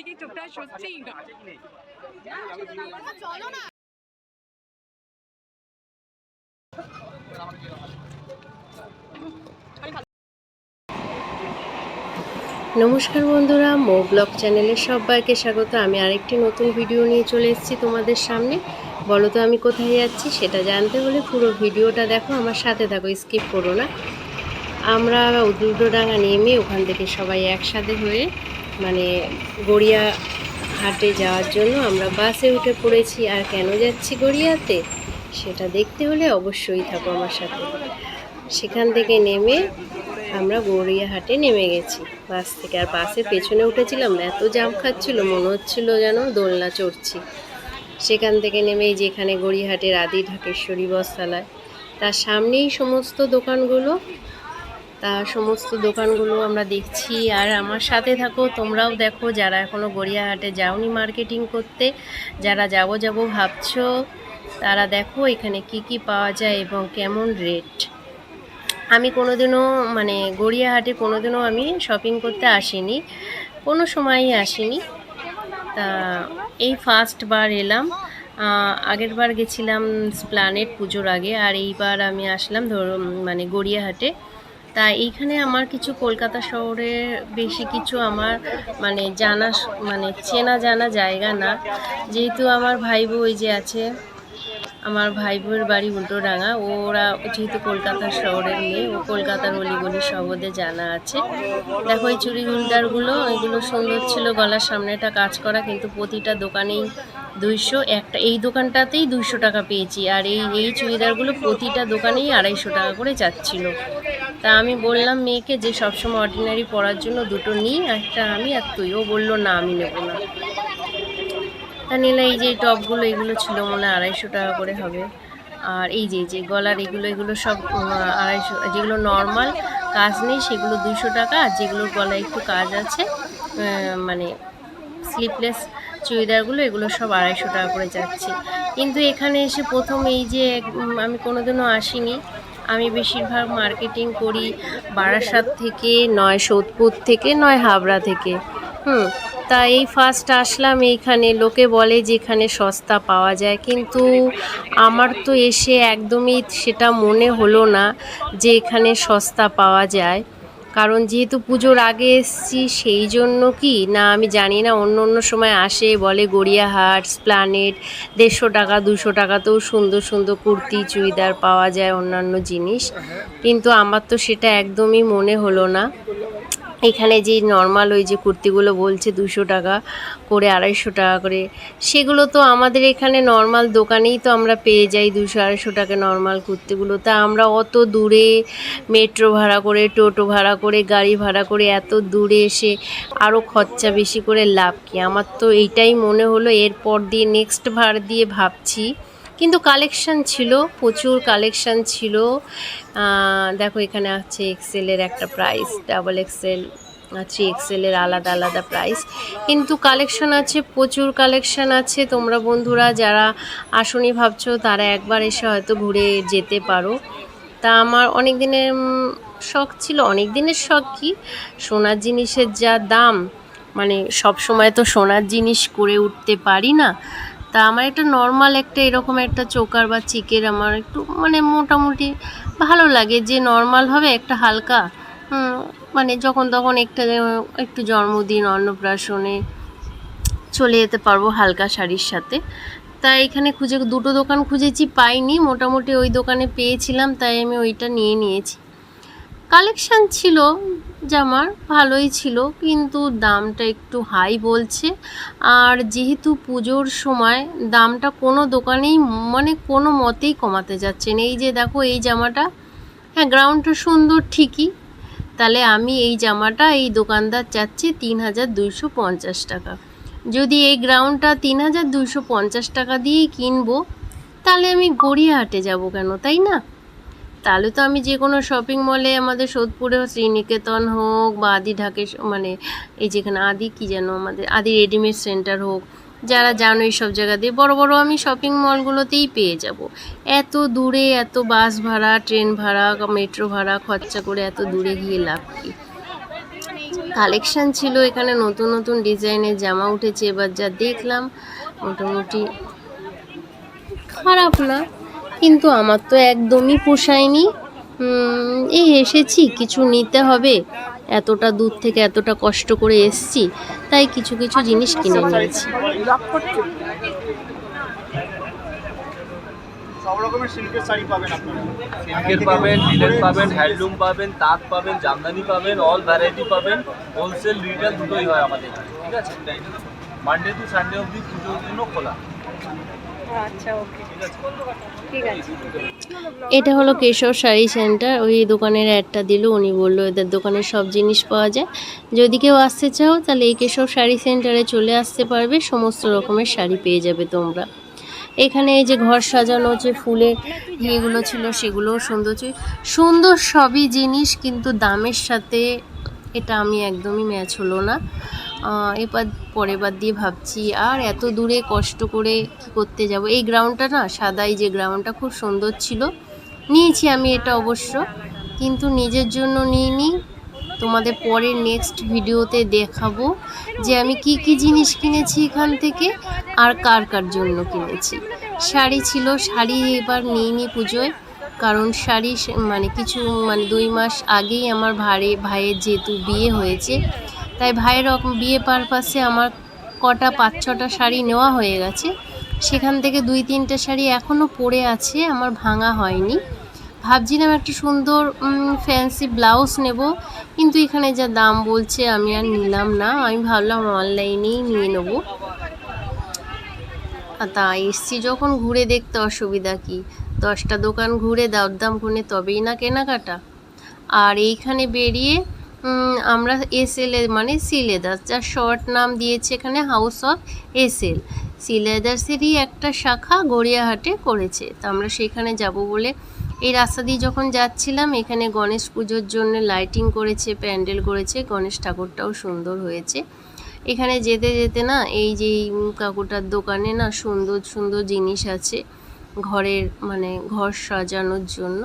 দিকে চোখটা সত্যিই না নমস্কার বন্ধুরা, মো ব্লগ চ্যানেলের সবাইকে স্বাগত। আমি আরেকটি নতুন ভিডিও নিয়ে চলে এসেছি তোমাদের সামনে। বলো তো আমি কোথায় যাচ্ছি সেটা জানতে হলে পুরো ভিডিওটা দেখো, আমার সাথে থাকো, স্কিপ করো না। আমরা উদ্দুডোডাঙ্গা নেমে ওখান থেকে সবাই একসাথে হয়ে মানে গড়িয়া হাটে যাওয়ার জন্য আমরা বাসে উঠে পড়েছি। আর কেন যাচ্ছি গড়িয়াতে সেটা দেখতে হলে অবশ্যই থাকো আমার সাথে। সেখান থেকে নেমে আমরা গড়িয়াহাটে নেমে গেছি। বাস থেকে আর বাসে পেছনে উঠেছিলাম, এত জাম খাচ্ছিল, মনে হচ্ছিল যেন দোলনা চড়ছি। সেখান থেকে নেমে যেখানে গড়িয়াহাটের আদি ঢাকেশ্বরী বস্তালায় তার সামনেই সমস্ত দোকানগুলো তা সমস্ত দোকানগুলো আমরা দেখছি। আর আমার সাথে থাকো, তোমরাও দেখো যারা এখনও গড়িয়াহাটে যাওনি মার্কেটিং করতে, যারা যাব যাব ভাবছ, তারা দেখো এখানে কি কি পাওয়া যায় এবং কেমন রেট আমি কোনোদিনও মানে গড়িয়াহাটে কোনোদিনও আমি শপিং করতে আসিনি, কোনো সময়ই আসিনি। তা এই ফার্স্ট বার এলাম। আগের বার গেছিলাম স্প্লানেট পুজোর আগে, আর এইবার আমি আসলাম ধরো মানে গড়িয়াহাটে। তা এইখানে আমার কিছু কলকাতা শহরে বেশি কিছু আমার মানে জানা মানে চেনা জানা জায়গা না। যেহেতু আমার ভাই বউ যে আছে, আমার ভাই বউয়ের বাড়ি উল্টোডাঙা ওরা যেহেতু কলকাতা শহরের মেয়ে, ও কলকাতার অলিগলি সব ওদের জানা আছে। দেখো এই চুড়ি গুলদারগুলো, এগুলো সুন্দর ছিল, গলার সামনেটা কাজ করা, কিন্তু প্রতিটা দোকানেই দুইশো, একটা, এই দোকানটাতেই দুইশো টাকা পেয়েছি। আর এই এই চুড়িদারগুলো প্রতিটা দোকানেই আড়াইশো টাকা করে যাচ্ছিল। তা আমি বললাম, মেয়েকে যে সবসময় অর্ডিনারি পরার জন্য দুটো নিই একটা আমি আর তুই। ও বলল, না, আমি নেব না। তা নিলে এই যে টপগুলো, এগুলো ছিল মনে হয় আড়াইশো টাকা করে হবে। আর এই যে যে গলার এগুলো এগুলো সব আড়াইশো, যেগুলো নর্মাল কাজ নেই, সেগুলো দুশো টাকা। আর যেগুলোর গলায় একটু কাজ আছে মানে স্লিপলেস চুড়িদারগুলো, এগুলো সব আড়াইশো টাকা করে যাচ্ছে। কিন্তু এখানে এসে প্রথম এই যে আমি কোনোদিনও আসিনি। আমি বেশিরভাগ মার্কেটিং করি বারাসাত থেকে, নয় সোদপুর থেকে, নয় হাবড়া থেকে। হুম তা এই ফার্স্ট আসলাম এইখানে। লোকে বলে যে এখানে সস্তা পাওয়া যায়, কিন্তু আমার তো এসে একদমই সেটা মনে হলো না যে এখানে সস্তা পাওয়া যায়। কারণ যেহেতু পুজোর আগে এসছি, সেই জন্য কি? না, আমি জানি না, অন্য অন্য সময় আসে, বলে গড়িয়াহাট স্প্লানেট দেড়শো টাকা, দুশো টাকাতেও সুন্দর সুন্দর কুর্তি, চুড়িদার পাওয়া যায়, অন্যান্য জিনিস। কিন্তু আমার তো সেটা একদমই মনে হলো না। এখানে যে নর্মাল ওই যে কুর্তিগুলো বলছে দুশো টাকা করে, আড়াইশো টাকা করে, সেগুলো তো আমাদের এখানে নর্মাল দোকানেই তো আমরা পেয়ে যাই দুশো, আড়াইশো টাকা নর্মাল কুর্তিগুলো। তা আমরা অত দূরে মেট্রো ভাড়া করে, টোটো ভাড়া করে, গাড়ি ভাড়া করে এত দূরে এসে আরও খরচা বেশি করে লাভ কি? আমার তো এইটাই মনে হলো। এরপর দিয়ে নেক্সট ভাড় দিয়ে ভাবছি। কিন্তু কালেকশন ছিল, প্রচুর কালেকশন ছিল। দেখো এখানে আছে এক্সেলের একটা প্রাইস ডাবল এক্সেল থ্রি এক্সেলের আলাদা আলাদা প্রাইস কিন্তু কালেকশন আছে, প্রচুর কালেকশন আছে। তোমরা বন্ধুরা যারা আসনি ভাবছ, তারা একবার এসে হয়তো ঘুরে যেতে পারো। তা আমার অনেক দিনের শখ ছিল অনেক দিনের শখ কি? সোনার জিনিসের যা দাম মানে সব সময় তো সোনার জিনিস করে উঠতে পারি না। তা আমার একটা নর্মাল একটা এরকম একটা চোকার বা চিকের আমার একটু মানে মোটামুটি ভালো লাগে, যে নর্মাল হবে একটা হালকা মানে যখন তখন একটা, একটু জন্মদিন, অন্নপ্রাশনে চলে যেতে পারব হালকা শাড়ির সাথে। তাই এখানে খুঁজে, দুটো দোকান খুঁজেছি, পাইনি, মোটামুটি ওই দোকানে পেয়েছিলাম, তাই আমি ওইটা নিয়ে নিয়েছি। কালেকশান ছিল জামার ভালোই ছিল, কিন্তু দামটা একটু হাই বলছে। আর যেহেতু পুজোর সময় দামটা কোনো দোকানেই মানে কোনো মতেই কমাতে যাচ্ছে না। এই যে দেখো, এই জামাটা হ্যাঁ গ্রাউন্ডটা সুন্দর ঠিকই। তাহলে আমি এই জামাটা এই দোকানদার চাচ্ছি তিন হাজার দুইশো পঞ্চাশ টাকা। যদি এই গ্রাউন্ডটা তিন হাজার দুইশো পঞ্চাশ টাকা দিয়েই কিনবো, তাহলে আমি গড়িয়াহাটে যাব কেন, তাই না? তাহলে তো আমি যে কোনো শপিং মলে আমাদের সোদপুরে শ্রীনিকেতন হোক বা আদি ঢাকে মানে এই যেখানে আদি কি যেন আমাদের, আদি রেডিমেড সেন্টার হোক, যারা জানো এই সব জায়গা দিয়ে বড় বড় আমি শপিং মলগুলোতেই পেয়ে যাব। এত দূরে এত বাস ভাড়া ট্রেন ভাড়া মেট্রো ভাড়া, খরচা করে এত দূরে গিয়ে লাভ কি? কালেকশন ছিল এখানে নতুন নতুন ডিজাইনের, জামা উঠেছে এবার যা দেখলাম, মোটামুটি খারাপ না। কিন্তু আমার তো একদমই পোষায়নি। এই এসেছি কিছু নিতে হবে। এতটা দূর থেকে এতটা কষ্ট করে এসছি তাই কিছু কিছু জিনিস কিনে নিয়েছি। সব রকমের সিল্কের শাড়ি পাবেন আপনারা। সিল্কের পাবেন লিলেন পাবেন হ্যান্ডলুম পাবেন তাঁত পাবেন জামদানি পাবেন অল ভ্যারাইটি পাবেন। হোলসেল রিটেল দুটোই হয় আমাদের এখানে, ঠিক আছে? মানডে টু সানডে অবধি পুজোর জন্য খোলা। আচ্ছা ওকে ঠিক আছে? এটা হলো কেশর শাড়ি সেন্টার। ওই দোকানের অ্যাডটা দিল, উনি বলল, এদের দোকানে সব জিনিস পাওয়া যায়। যদি কেউ আসতে চাও, তাহলে এই কেশর শাড়ি সেন্টারে চলে আসতে পারবে। সমস্ত রকমের শাড়ি পেয়ে যাবে তোমরা। এখানে এই যে ঘর সাজানো যে ফুলের ইয়েগুলো ছিল, সেগুলোও সুন্দর ছিল। সুন্দর সবই জিনিস, কিন্তু দামের সাথে এটা আমি একদমই ম্যাচ হলো না। এবার পরের বার দিয়ে ভাবছি, আর এত দূরে কষ্ট করে কি করতে যাব? এই গ্রাউন্ডটা না, সাদাই যে গ্রাউন্ডটা খুব সুন্দর ছিল। নিয়েছি আমি এটা অবশ্য, কিন্তু নিজের জন্য নিইনি। তোমাদের পরের নেক্সট ভিডিওতে দেখাবো যে আমি কি কি জিনিস কিনেছি এখান থেকে, আর কার কার জন্য কিনেছি। শাড়ি ছিল, শাড়ি এবার নিইনি পুজোয়, কারণ শাড়ি মানে কিছু মানে দুই মাস আগেই আমার ভাইয়ের ভাইয়ের যেহেতু বিয়ে হয়েছে তাই ভাইয়ের বিয়ে পারপাসে আমার কটা পাঁচ ছটা শাড়ি নেওয়া হয়ে গেছে। সেখান থেকে দুই তিনটে শাড়ি এখনও পড়ে আছে, আমার ভাঙা হয়নি। ভাবছিলাম একটা সুন্দর ফ্যান্সি ব্লাউজ নেব, কিন্তু এখানে যা দাম বলছে আমি আর নিলাম না। আমি ভাবলাম অনলাইনেই নিয়ে নেব। তা এসছি যখন ঘুরে দেখতে, অসুবিধা কি? দশটা দোকান ঘুরে দরদাম গুনে তবেই না কেনাকাটা। আর এইখানে বেরিয়ে আমরা এসএল মানে সি যার শর্ট নাম দিয়েছে এখানে হাউস অফ এসএল। সি লেদার্সেরই একটা শাখা গড়িয়াহাটে করেছে। তা আমরা সেখানে যাব বলে এই রাস্তা দিয়ে যখন যাচ্ছিলাম, এখানে গণেশ পুজোর জন্য লাইটিং করেছে, প্যান্ডেল করেছে, গণেশ ঠাকুরটাও সুন্দর হয়েছে। এখানে যেতে যেতে না, এই যে কাকুটার দোকানে না সুন্দর সুন্দর জিনিস আছে, ঘরের মানে ঘর সাজানোর জন্য।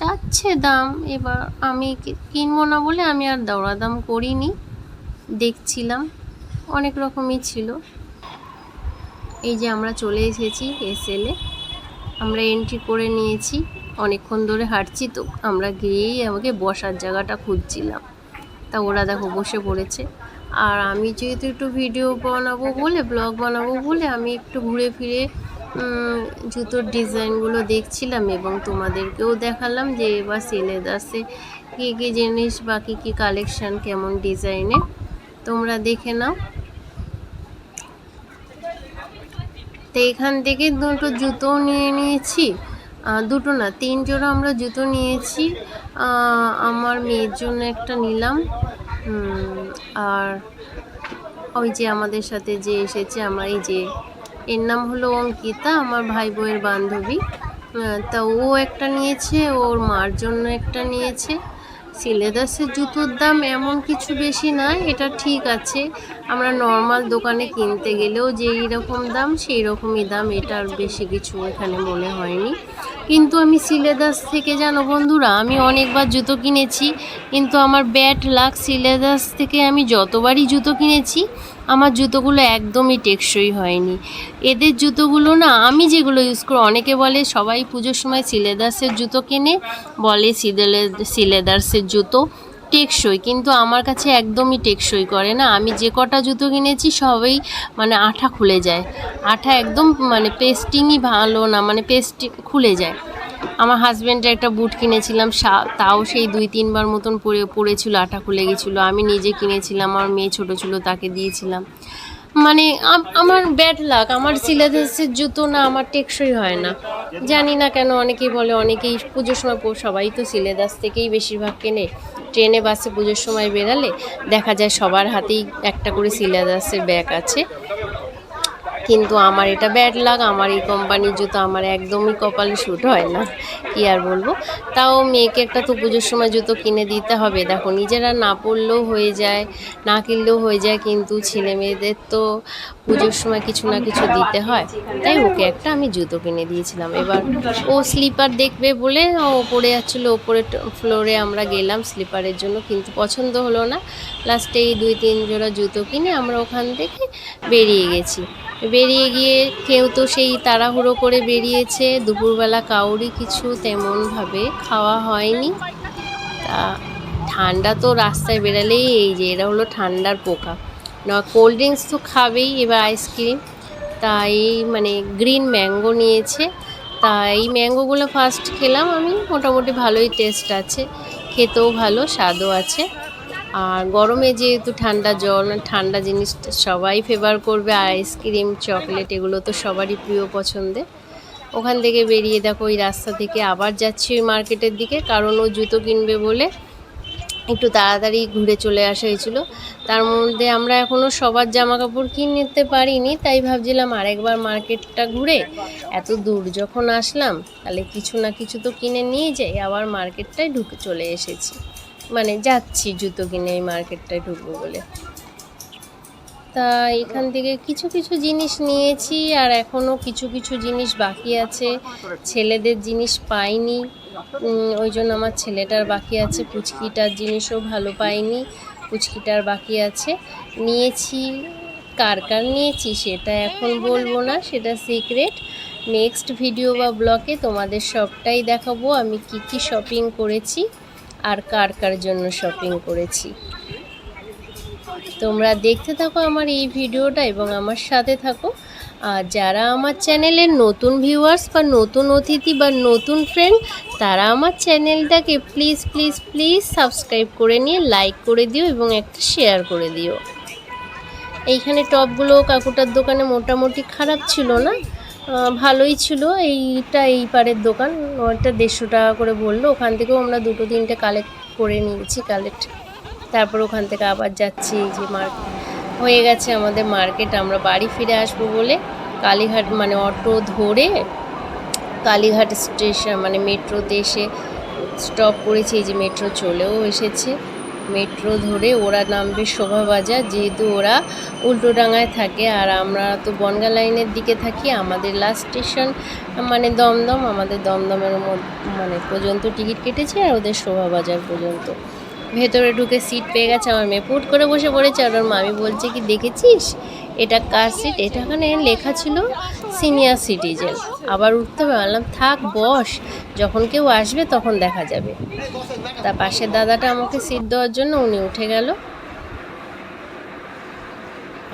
যাচ্ছে দাম। এবার আমি কিনবো না বলে আমি আর দরাদাম করিনি। দেখছিলাম, অনেক রকমই ছিল। এই যে আমরা চলে এসেছি এসএলে আমরা এন্ট্রি করে নিয়েছি, অনেকক্ষণ ধরে হাঁটছি তো। আমরা গিয়েই আমাকে বসার জায়গাটা খুঁজছিলাম। তা ওরা দেখো বসে পড়েছে। আর আমি যেহেতু একটু ভিডিও বানাবো বলে ব্লগ বানাবো বলে, আমি একটু ঘুরে ফিরে জুতোর ডিজাইনগুলো দেখছিলাম এবং তোমাদেরকেও দেখালাম যে এবার সিলেদাসে কী কী জিনিস বা কী কী কালেকশান কেমন ডিজাইনের তোমরা দেখে নাও। তো এখান থেকে দুটো জুতো নিয়ে নিয়েছি। দুটো না, তিন জোড়া আমরা জুতো নিয়েছি। আমার মেয়ের জন্য একটা নিলাম। আর ওই যে আমাদের সাথে যে এসেছে, আমার এই যে এর নাম হলো অঙ্কিতা, আমার ভাই বউয়ের বান্ধবী। তা ও একটা নিয়েছে, ওর মার জন্য একটা নিয়েছে। সিলেদাসের জুতোর দাম এমন কিছু বেশি নয় এটা ঠিক আছে। আমরা নর্মাল দোকানে কিনতে গেলেও যেই রকম দাম, সেই রকমই দাম এটার বেশি কিছু এখানে মনে হয়নি। কিন্তু আমি সিলেদাস থেকে জানো বন্ধুরা, আমি অনেকবার জুতো কিনেছি, কিন্তু আমার ব্যাট লাক সিলেদাস থেকে আমি যতবারই জুতো কিনেছি, আমার জুতোগুলো একদমই টেকসই হয়নি। এদের জুতোগুলো না, আমি যেগুলো ইউজ করি, অনেকে বলে সবাই পুজোর সময় সিলেদার্সের জুতো কেনে, বলে সিলেদার্সের জুতো। টেকসই, কিন্তু আমার কাছে একদমই টেকসই করে না। আমি যে কটা জুতো কিনেছি সবই মানে আঠা খুলে যায়। আঠা একদম মানে পেস্টিংই ভালো না মানে পেস্টিং খুলে যায়। আমার হাজব্যান্ডের একটা বুট কিনেছিলাম তাও সেই দুই, তিনবার মতন পরে পড়েছিল আঠা খুলে গেছিল। আমি নিজে কিনেছিলাম, আমার মেয়ে ছোটো ছিল, তাকে দিয়েছিলাম। মানে আমার ব্যাড লাক আমার সিলেদাসের জুতো না, আমার টেকসই হয় না। জানি না কেন, অনেকেই বলে, অনেকেই পুজোর সময় সবাই তো সিলেদাস থেকেই বেশিরভাগ কেনে। ট্রেনে বাসে পুজোর সময় বেরালে দেখা যায় সবার হাতেই একটা করে সিলেদাসের ব্যাগ আছে। কিন্তু আমার এটা ব্যাড লাগ আমার এই কোম্পানির জুতো আমার একদমই কপালে শ্যুট হয় না, কি আর বলব? তাও মেয়েকে একটা তো পুজোর সময় জুতো কিনে দিতে হবে। দেখো, নিজেরা না পরলেও হয়ে যায়, না কিনলেও হয়ে যায়, কিন্তু ছেলে মেয়েদের তো পুজোর সময় কিছু না কিছু দিতে হয়। তাই ওকে একটা আমি জুতো কিনে দিয়েছিলাম। এবার ও স্লিপার দেখবে বলে ও পড়ে যাচ্ছিল ওপরে ফ্লোরে আমরা গেলাম স্লিপারের জন্য, কিন্তু পছন্দ হলো না। লাস্টে এই দুই, তিন জোড়া জুতো কিনে আমরা ওখান থেকে বেরিয়ে গেছি। বেরিয়ে গিয়ে কেউ তো সেই তাড়াহুড়ো করে বেরিয়েছে। দুপুরবেলা কাউরি কিছু তেমনভাবে খাওয়া হয়নি। তা ঠান্ডা তো রাস্তায় বেরালেই এই যে, এরা হলো ঠান্ডার পোকা। না, কোল্ড ড্রিঙ্কস তো খাবেই এবার আইসক্রিম। তাই মানে গ্রিন ম্যাঙ্গো নিয়েছে। তা এই ম্যাঙ্গোগুলো ফার্স্ট খেলাম আমি। মোটামুটি ভালোই টেস্ট আছে। খেতেও ভালো, স্বাদও আছে। আর গরমে যেহেতু ঠান্ডা জল, ঠান্ডা জিনিস সবাই ফেভার করবে। আইসক্রিম চকলেট এগুলো তো সবারই প্রিয় পছন্দের। ওখান থেকে বেরিয়ে দেখো, ওই রাস্তা থেকে আবার যাচ্ছি ওই মার্কেটের দিকে। কারণ ও জুতো কিনবে বলে একটু তাড়াতাড়ি ঘুরে চলে আসা হয়েছিল। তার মধ্যে আমরা এখনও সবার জামা কাপড় কিনে নিতে পারিনি। তাই ভাবছিলাম আরেকবার মার্কেটটা ঘুরে এত দূর যখন আসলাম, তাহলে কিছু না কিছু তো কিনে নিয়ে যাই। আবার মার্কেটটায় ঢুকে চলে এসেছি। মানে যাচ্ছি জুতো কিনে এই মার্কেটটায় ঢুকবো বলে। তা এখান থেকে কিছু কিছু জিনিস নিয়েছি আর এখনও কিছু কিছু জিনিস বাকি আছে। ছেলেদের জিনিস পাইনি। ওই জন্য আমার ছেলেটার বাকি আছে, পুচকিটার জিনিসও ভালো পাইনি, পুচকিটার বাকি আছে। নিয়েছি, কার কার নিয়েছি সেটা এখন বলব না, সেটা সিক্রেট। নেক্সট ভিডিও বা ব্লগে তোমাদের সবটাই দেখাবো, আমি কি কি শপিং করেছি। আর কার কার জন্য শপিং করেছি। তোমরা দেখতে থাকো আমার এই ভিডিওটা এবং আমার সাথে থাকো। আর যারা আমার চ্যানেলের নতুন ভিউয়ার্স বা নতুন অতিথি বা নতুন ফ্রেন্ড তারা আমার চ্যানেলটাকে প্লিজ প্লিজ প্লিজ সাবস্ক্রাইব করে নিয়ে লাইক করে দিও এবং একটা শেয়ার করে দিও। এইখানে টপগুলো কাকুটার দোকানে মোটামুটি খারাপ ছিল না? ভালোই ছিল। এইটা এই পারের দোকান। ওটা দেড়শো টাকা করে বলল। ওখান থেকেও আমরা দুটো তিনটে কালেক্ট করে নিয়েছি কালেক্ট তারপর ওখান থেকে আবার যাচ্ছি, এই যে মার্কেট হয়ে গেছে আমাদের মার্কেট আমরা বাড়ি ফিরে আসব বলে কালীঘাট মানে অটো ধরে কালীঘাট স্টেশন মানে মেট্রোতে এসে স্টপ করেছি। এই যে মেট্রো চলেও এসেছে। মেট্রো ধরে ওরা নামবে শোভাবাজার যেহেতু ওরা উল্টোডাঙায় থাকে। আর আমরা তো বনগা লাইনের দিকে থাকি, আমাদের লাস্ট স্টেশন মানে দমদম, আমাদের দমদমের মানে পর্যন্ত টিকিট কেটেছে আর ওদের শোভাবাজার পর্যন্ত। ভেতরে ঢুকে সিট পেয়ে গেছে, আমার মেয়ে পুট করে বসে পড়েছে আর ওর মামি বলছে কি, দেখেছিস? এটা কার সিট এটা এখানে লেখা ছিল সিনিয়র সিটিজেন আবার উঠতে পারলাম থাক, বস। যখন কেউ আসবে, তখন দেখা যাবে। তা পাশের দাদাটা আমাকে সিট দেওয়ার জন্য উনি উঠে গেল।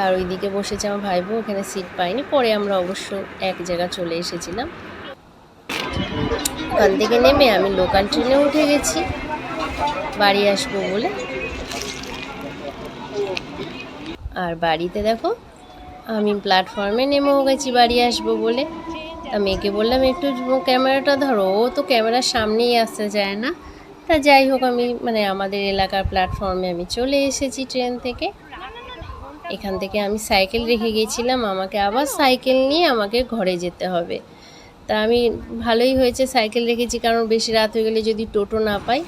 আর ওইদিকে বসেছে আমার ভাইবো ওখানে সিট পাইনি। পরে আমরা অবশ্য এক জায়গা চলে এসেছিলাম। ওখান থেকে নেমে আমি লোকাল ট্রেনে উঠে গেছি। বাড়ি আসব বলে। আর বাড়িতে দেখো আমি প্ল্যাটফর্মে নেমেও গেছি, বাড়ি আসব বলে। তা মেয়েকে বললাম, একটু ক্যামেরাটা ধরো। ও তো ক্যামেরার সামনেই আসতে চায় না। তা যাই হোক, আমি মানে আমাদের এলাকার প্ল্যাটফর্মে আমি চলে এসেছি ট্রেন থেকে। এখান থেকে আমি সাইকেল রেখে গিয়েছিলাম আমাকে আবার সাইকেল নিয়ে আমাকে ঘরে যেতে হবে। তা আমি ভালোই হয়েছে সাইকেল রেখেছি, কারণ বেশি রাত হয়ে গেলে যদি টোটো না পাই।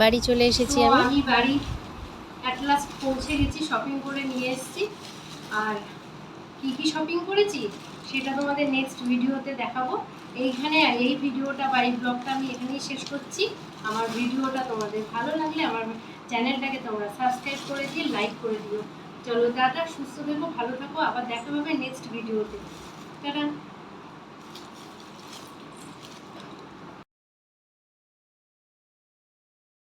বাড়ি চলে এসেছি আমি। বাড়ি পৌঁছে গেছি শপিং করে নিয়ে এসেছি। আর কি কি শপিং করেছি, সেটা তোমাদের নেক্সট ভিডিওতে দেখাবো। এইখানে এই ভিডিওটা বা এই ব্লগটা আমি এখানেই শেষ করছি। আমার ভিডিওটা তোমাদের ভালো লাগলে আমার চ্যানেলটাকে তোমরা সাবস্ক্রাইব করে দিয়ে লাইক করে দিও। চলো দাদা সুস্থ থেকো, ভালো থাকো, আবার দেখা হবে নেক্সট ভিডিওতে। টাটা।